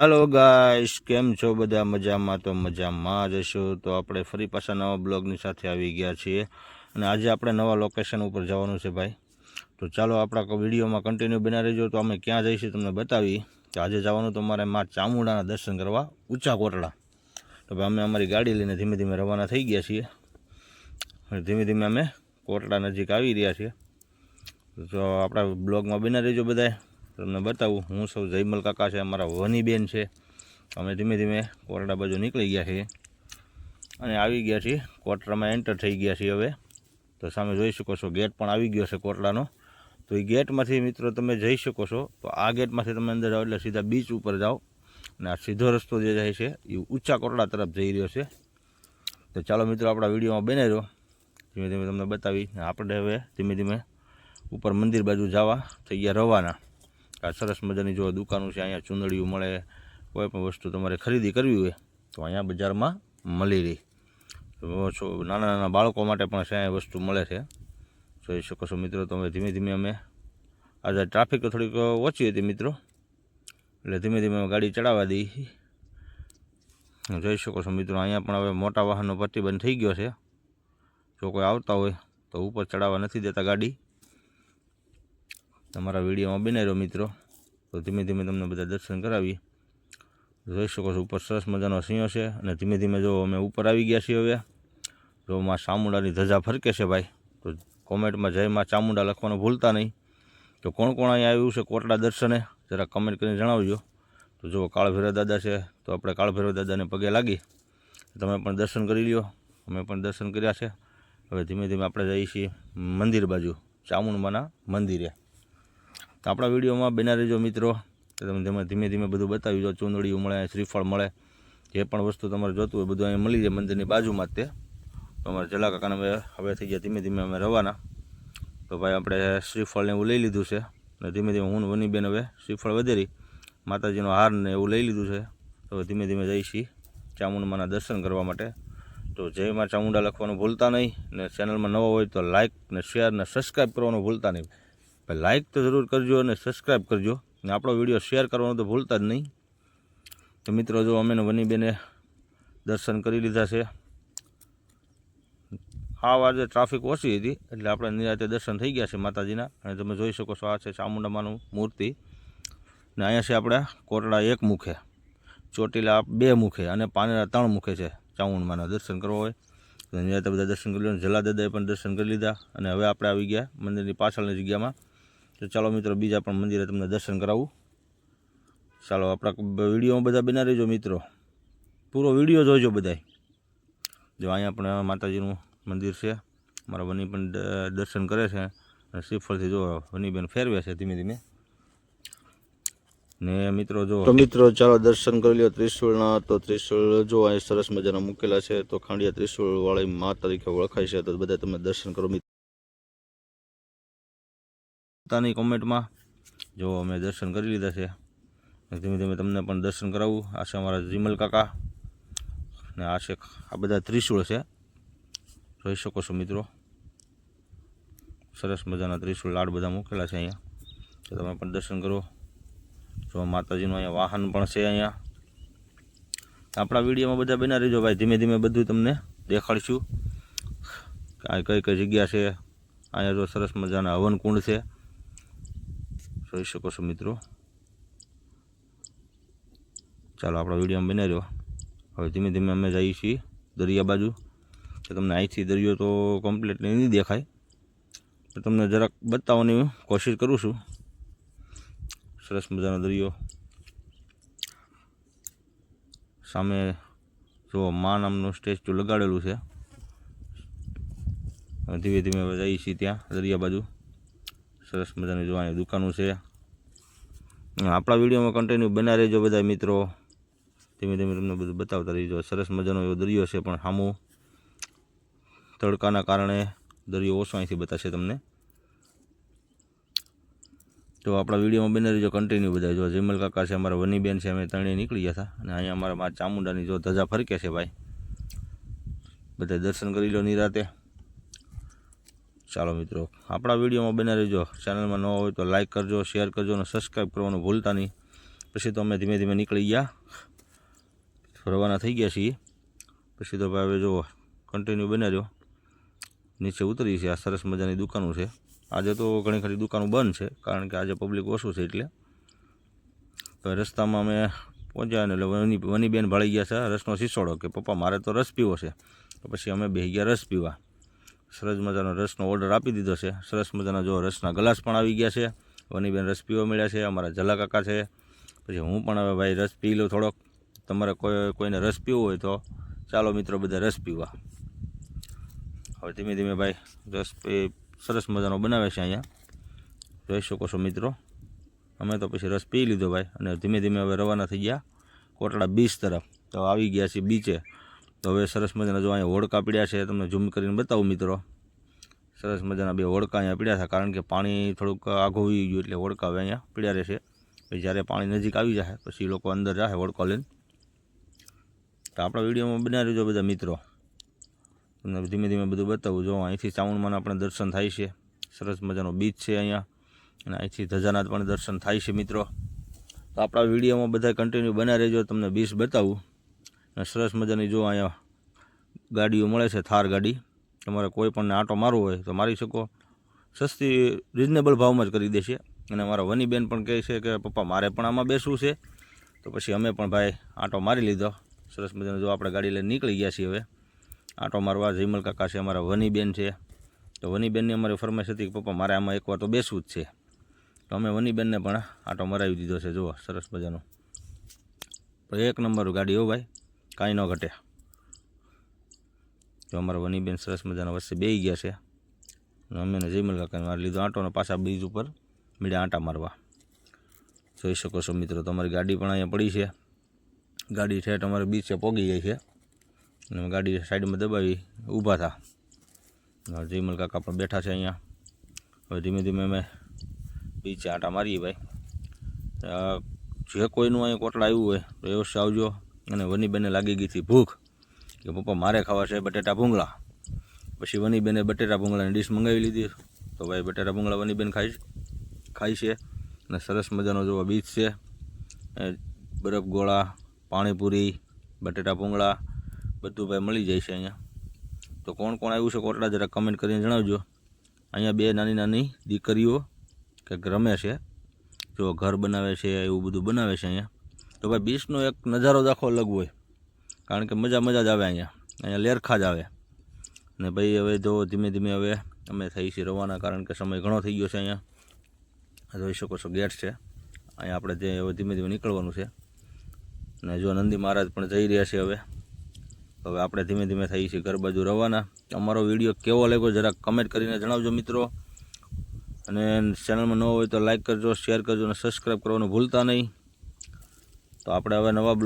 હાલો guys કેમ છો બધા? મજામાં તો મજામાં જ હશો. તો આપણે ફરી પાછા નવા બ્લોગની સાથે આવી ગયા છીએ. અને આજે આપણે નવા લોકેશન ઉપર જવાનું છે ભાઈ. તો ચાલો આપણા વિડીયોમાં કન્ટિન્યુ બના રહેજો. તો અમે ક્યાં જઈશું તમને બતાવી. તો આજે જવાનું તો અમારે મા ચામુંડાના દર્શન કરવા ઊંચા કોટડા. તો ભાઈ અમે અમારી ગાડી લઈને ધીમે ધીમે રવાના થઈ ગયા છીએ. અને ધીમે ધીમે અમે કોટડા નજીક આવી રહ્યા છીએ. તો આપણા બ્લોગમાં બના રહેજો બધાય. તમને બતાવું, હું સૌ જયમલ કાકા છે, અમારા વની બેન છે. અમે ધીમે ધીમે કોટડા બાજુ નીકળી ગયા છીએ. અને આવી ગયા છીએ કોટડામાં એન્ટર થઈ ગયા છીએ હવે. તો સામે જોઈ શકો છો, ગેટ પણ આવી ગયો છે કોટડાનો તો એ ગેટમાંથી મિત્રો તમે જઈ શકો છો, તો આ ગેટમાંથી તમે અંદર જાઓ એટલે સીધા બીચ ઉપર જાઓ. અને આ સીધો રસ્તો જે જાય છે, એ ઊંચા કોટડા તરફ જઈ રહ્યો છે. તો ચાલો મિત્રો, આપણા વિડીયોમાં બને રહ્યો ધીમે ધીમે તમને બતાવી. આપણે હવે ધીમે ધીમે ઉપર મંદિર બાજુ જવા થઈ ગયા રવાના આ સરસ મજાની જો દુકાનો છે, અહીંયા ચૂંદડીઓ મળે, કોઈ પણ વસ્તુ તમારે ખરીદી કરવી હોય, તો અહીંયા બજારમાં મળી રહી. નાના નાના બાળકો માટે પણ છે વસ્તુ મળે છે. જોઈ શકો છો મિત્રો તમે ધીમે ધીમે અમે આજે ટ્રાફિક થોડીક ઓછી હતી મિત્રો, એટલે ધીમે ધીમે અમે ગાડી ચડાવવા દઈ. જોઈ શકો છો મિત્રો, અહીંયા પણ હવે મોટા વાહનનો પ્રતિબંધ થઈ ગયો છે. જો કોઈ આવતા હોય, તો ઉપર ચડાવવા નથી દેતા ગાડી. તમારા વિડીયોમાં બનાવી રહ્યો મિત્રો. તો ધીમે ધીમે તમને બધા દર્શન કરાવી જોઈ શકો છો, ઉપર સરસ મજાનો સિંહ છે અને ધીમે ધીમે જો અમે ઉપર આવી ગયા છીએ હવે. જો માં ચામુંડાની ધજા ફરકે છે ભાઈ, તો કોમેન્ટમાં જય માં ચામુંડા લખવાનું ભૂલતા નહીં. તો કોણ કોણ અહીંયા આવ્યું છે કોટડા દર્શને, જરા કમેન્ટ કરીને જણાવજો. તો જો કાળભૈરવ દાદા છે, તો આપણે કાળભૈરવ દાદાને પગે લાગી. તમે પણ દર્શન કરી લ્યો. અમે પણ દર્શન કર્યા છે. હવે ધીમે ધીમે આપણે જઈએ છીએ મંદિર બાજુ, ચામુંડમાના મંદિરે. તો આપણા વિડીયોમાં બના રહેજો મિત્રો. તો તમે ધીમે ધીમે બધું બતાવી જો ચૂંદડીઓ મળે, શ્રીફળ મળે, જે પણ વસ્તુ તમારે જોતું હોય બધું અહીંયા મળી જાય મંદિરની બાજુમાં જ તે. અમારે જલા કાકાને અમે હવે થઈ ગયા ધીમે ધીમે અમે રવાના. તો ભાઈ આપણે શ્રીફળને એવું લઈ લીધું છે. અને ધીમે ધીમે હું વનીબેન હવે શ્રીફળ વધેરી, માતાજીનો હાર ને એવું લઈ લીધું છે. તો ધીમે ધીમે જઈશી ચામુંડમાના દર્શન કરવા માટે. તો જય માં ચામુંડા લખવાનું ભૂલતા નહીં ને ચેનલમાં નવો હોય તો લાઇક ને શેર ને સબસ્ક્રાઈબ કરવાનું ભૂલતા નહીં. લાઇક તો જરૂર કરજો અને સબસ્ક્રાઈબ કરજો. ને આપણો વીડિયો શેર કરવાનો તો ભૂલતા જ નહીં. તો મિત્રો, જો અમે વનીબેને દર્શન કરી લીધા છે. આ વાર ટ્રાફિક ઓછી હતી, એટલે આપણે નિરાતે દર્શન થઈ ગયા છે માતાજીના. અને તમે જોઈ શકો છો, આ છે ચામુંડામાનું મૂર્તિ. ને અહીંયા છે આપણે કોટડા એક મુખે, ચોટીલા બે મુખે અને પાનેરા ત્રણ મુખે છે ચામુંડમાના દર્શન કરવા હોય. તો નિરાતે બધા દર્શન કરી લો જલાદાદાએ પણ દર્શન કરી લીધા. અને હવે આપણે આવી ગયા મંદિરની પાછળની જગ્યામાં. તો ચાલો મિત્રો, બીજા પણ મંદિરે તમને દર્શન કરાવું. ચાલો, આપણા વિડીયોમાં બધા બના રહેજો મિત્રો. પૂરો વીડિયો જોઈજો બધાય. જો અહીંયા પણ માતાજીનું મંદિર છે. મારા વની પણ દર્શન કરે છે. અને શ્રીફળથી જો વનીબેન ફેરવે છે ધીમે ધીમે. ને મિત્રો જો તો મિત્રો, ચાલો દર્શન કરી લ્યો ત્રિશુળના. તો ત્રિશુળ જો અહીં સરસ મજાના મૂકેલા છે, તો ખાંડિયા ત્રિશુળ વાળી મા તરીકે ઓળખાય છે. તો બધા તમે દર્શન કરો મિત્રો પોતાની કોમેન્ટમાં. જો અમે દર્શન કરી લીધા છે. ધીમે ધીમે તમને પણ દર્શન કરાવું. આ છે અમારા જીમલ કાકા. ને આ છે આ બધા ત્રિશુળ છે. જોઈ શકો છો મિત્રો. સરસ મજાના ત્રિશુળ લાડ બધા મૂકેલા છે અહીંયા. તો તમે પણ દર્શન કરો. જો માતાજીનું અહીંયા વાહન પણ છે અહીંયા. આપણા વિડીયોમાં બધા બના રહેજો ભાઈ. ધીમે ધીમે બધું તમને દેખાડીશું. કે આ કઈ કઈ જગ્યા છે? અહીંયા જો સરસ મજાના હવન કુંડ છે. જોઈ શકો છો મિત્રો. ચાલો, આપણા વિડીયોમાં બના રહ્યો હવે ધીમે ધીમે અમે જઈએ છીએ દરિયા બાજુ. તો તમને અહીંથી દરિયો તો કમ્પ્લીટલી નહીં દેખાય. પણ તમને જરાક બતાવવાની કોશિશ કરું છું. સરસ મજાનો દરિયો. સામે જો મા નામનું સ્ટેચ્યુ લગાડેલું છે. ધીમે ધીમે જઈએ છીએ ત્યાં દરિયા બાજુ. સરસ મજાની જોવાની દુકાનો છે. આપણા વિડીયોમાં કન્ટિન્યુ બના રહેજો બધા મિત્રો. ધીમે ધીમે તમને બધું બતાવતા રહીજો. સરસ મજાનો એવો દરિયો છે પણ સામો તડકાના કારણે દરિયો ઓછો અહીંથી બતાવશે તમને. તો આપણા વિડીયોમાં બને રહીજો કન્ટિન્યુ બધા. જો જમલ કાકા છે, અમારા વનીબેન છે, અમે ત્રણેય નીકળી ગયા હતા. અને અહીંયા અમારા મા ચામુંડાની જો ધજા ફરકે છે ભાઈ. બધા દર્શન કરી લો નિરાતે. ચાલો મિત્રો, આપણા વિડીયોમાં બને રહેજો. ચેનલમાં ન હોય તો લાઇક કરજો શેર કરજો અને સબસ્ક્રાઈબ કરવાનું ભૂલતા નહીં. પછી તો અમે ધીમે ધીમે નીકળી ગયા. રવાના થઈ ગયા છીએ. પછી તો ભાઈ હવે જુઓ કન્ટિન્યુ બનાવ્યો નીચે ઉતરી છે, આ સરસ મજાની દુકાનો છે. આજે તો ઘણી ખરી દુકાનો બંધ છે, કારણ કે આજે પબ્લિક ઓછું છે એટલે. તો રસ્તામાં અમે પહોંચ્યા એટલે વની વનીબેન ભળી ગયા છે, રસનો શીશોડો કે પપ્પા મારે તો રસ પીવો છે. તો પછી અમે બે ગયા રસ પીવા. સરસ મજાનો રસનો ઓર્ડર આપી દીધો છે. સરસ મજાના જો રસના ગ્લાસ પણ આવી ગયા છે. વનીબેન રસ પીવા મળ્યા છે. અમારા જલા છે. પછી હું પણ હવે ભાઈ રસ પી લઉં થોડોક. તમારે કોઈ, કોઈને રસ પીવો હોય તો ચાલો મિત્રો બધા રસ પીવા. હવે ધીમે ધીમે ભાઈ રસ સરસ મજાનો બનાવે છે અહીંયા. જોઈ શકો છો મિત્રો. અમે તો પછી રસ પી લીધો ભાઈ. અને ધીમે ધીમે હવે રવાના થઈ ગયા. કોટડા બીચ તરફ. તો આવી ગયા છીએ બીચે. તો હવે સરસ મજાના જો અહીંયા હોડકા પીડ્યા છે, તમને ઝૂમ કરીને બતાવું મિત્રો. સરસ મજાના બે હોડકા અહીંયા પીડ્યા હતા કારણ કે પાણી થોડુંક આઘું હોઈ ગયું એટલે હોડકા હવે અહીંયા પીડ્યા રહેશે પછી જ્યારે પાણી નજીક આવી જાય, પછી લોકો અંદર જાય હોડકો લઈને. તો આપણા વિડીયોમાં બનાવી રહેજો બધા મિત્રો. તમને ધીમે ધીમે બધું બતાવું. જો અહીંથી ચાવણમાંના આપણે દર્શન થાય છે, સરસ મજાનો બીચ છે અહીંયા. અને અહીંથી ધજાનાથ પણ દર્શન થાય છે મિત્રો. તો આપણા વિડીયોમાં બધા કન્ટિન્યુ બના રહેજો, તમને બીચ બતાવું. સરસ મજાની જો અહીંયા ગાડીઓ મળે છે થાર ગાડી. તમારે કોઈ પણ આંટો મારવો હોય તો મારી શકો. સસ્તી રિઝનેબલ ભાવમાં જ કરી દેશે અને મારા વનીબેન પણ કહે છે કે, પપ્પા, મારે પણ આમાં બેસવું છે. તો પછી અમે પણ ભાઈ આંટો મારી લીધો. સરસ મજાનો જો આપણે ગાડી લઈને નીકળી ગયા છીએ હવે. આંટો મારવા જયમલ કાકા છે, અમારા વનીબેન છે. તો વનીબેનની અમારી ફરમાઈશ હતી કે, પપ્પા, મારે આમાં એકવાર તો બેસવું જ છે. તો અમે વનીબેનને પણ આંટો મરાવી દીધો છે. જુઓ, સરસ મજાનો. એક નંબર ગાડી હો ભાઈ. કાંઈ ન ઘટે. જો અમારા વનીબેન સરસ મજાના વચ્ચે બેસી ગયા છે અમે જયમલ કાકાને મારી લીધો આંટો અને પાછા બીજ ઉપર મીડા આંટા મારવા. જોઈ શકો છો મિત્રો, તમારી ગાડી પણ અહીંયા પડી છે. ગાડી ઠેઠ અમારે બીચે પોગી ગઈ છે. અને ગાડી સાઈડમાં દબાવી ઊભા થા. જયમલ કાકા પણ બેઠા છે અહીંયા. હવે ધીમે ધીમે અમે બીચે આંટા મારીએ ભાઈ. જે કોઈનું અહીંયા કોટડા આવ્યું હોય, તો અવશ્ય આવજો. અને વનીબેને લાગી ગઈ હતી ભૂખ કે પપ્પા મારે ખાવા છે બટેટા ભૂંગળા. પછી વનીબેને બટેટા ભૂંગળાની ડીશ મંગાવી લીધી. તો ભાઈ બટેટા ભૂંગળા વનીબેન ખાઈ ખાય છે અને સરસ મજાનો જોવા બીચ છે. બરફ ગોળા, પાણીપુરી, બટેટા ભૂંગળા બધું ભાઈ મળી જાય છે અહીંયા. તો કોણ કોણ આવ્યું છે કોટડા જરા કમેન્ટ કરીને જણાવજો. અહીંયા બે નાની નાની દીકરીઓ કંઈક રમે છે, જો ઘર બનાવે છે, એવું બધું બનાવે છે અહીંયા. તો ભાઈ બીચનો એક નજારો જ આખો અલગ હોય. કારણ કે મજા મજા જ આવે અહીંયા. અહીંયા લેરખા જ આવે. ને ભાઈ હવે જો ધીમે ધીમે હવે અમે થઈ છીએ રવાના, કારણ કે સમય ઘણો થઈ ગયો છે અહીંયા. જોઈ શકો છો ગેટ છે. અહીંયા આપણે જે હવે ધીમે ધીમે નીકળવાનું છે. અને જો નંદી મહારાજ પણ જઈ રહ્યા છે હવે. હવે આપણે ધીમે ધીમે થઈ છીએ ઘર બાજુ રવાના. અમારો વીડિયો કેવો લાગ્યો જરાક કમેન્ટ કરીને જણાવજો મિત્રો. અને ચેનલમાં ન હોય તો લાઇક કરજો શેર કરજો અને સબસ્ક્રાઈબ કરવાનું ભૂલતા નહીં. તો આપણે હવે નવા બ્લોગ